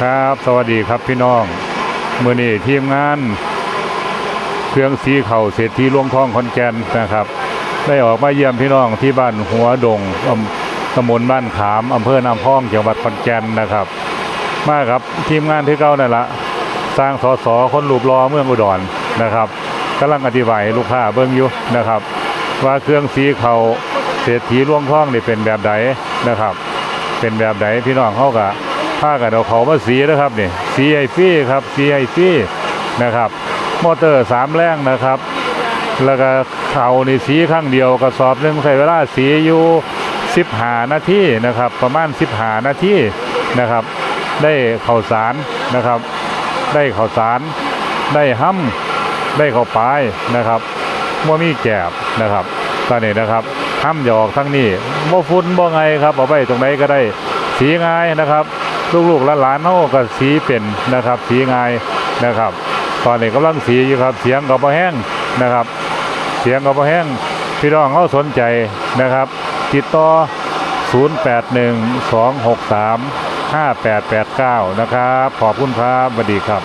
ครับ สวัสดีครับพี่น้องเมื่อนี้ทีมงาน เครื่องสีเข่าเศรษฐีหลวงทองคอนแกนนะครับ ได้ออกมาเยี่ยมพี่น้องที่บ้านหัวดงอำตำบลบ้านขามอำเภอน้ำพองจังหวัดขอนแกนนะครับ มาครับทีมงานที่เก่านั่นละสร้างสอสอคนรูปรอเมืองอุดรนะครับกำลังอธิบายลูกค้าเบิ่งอยู่นะครับ ว่าเครื่องสีเข่าเศรษฐีหลวงทองนี่เป็นแบบใดนะครับ เป็นแบบไหนพี่น้องเขากะ ผ้ากันเอาเขามาสีนะครับนี่สีไอฟี่ครับสีไอฟี่นะครับ มอเตอร์สามแรงนะครับ แล้วก็เขานี่สีข้างเดียวกระสอบนึงใช้เวลาสีอยู่สิบหานาทีนะครับ ประมาณสิบหานาทีนะครับ ได้ข้าวสารนะครับ ได้ข้าวสาร ได้ห้ำได้ข้าวปลายนะครับม่มีแกบนะครับตอนนี้นะครับห้ำหยออกทั้งนี้บ่ฟุ้นบ่ไงครับเอาไปตรงไหนก็ได้สีง่ายนะครับ ลูกๆหลานๆเฮาก็สีเป็นนะครับสีง่ายนะครับ ตอนนี้กำลังสีอยู่ครับ เสียงกับ่แห้งนะครับ เสียงกับ่แห้งพี่น้องเขาสนใจนะครับ ติดต่อ 0812635889 นะครับ ขอบคุณครับสวัสดีครับ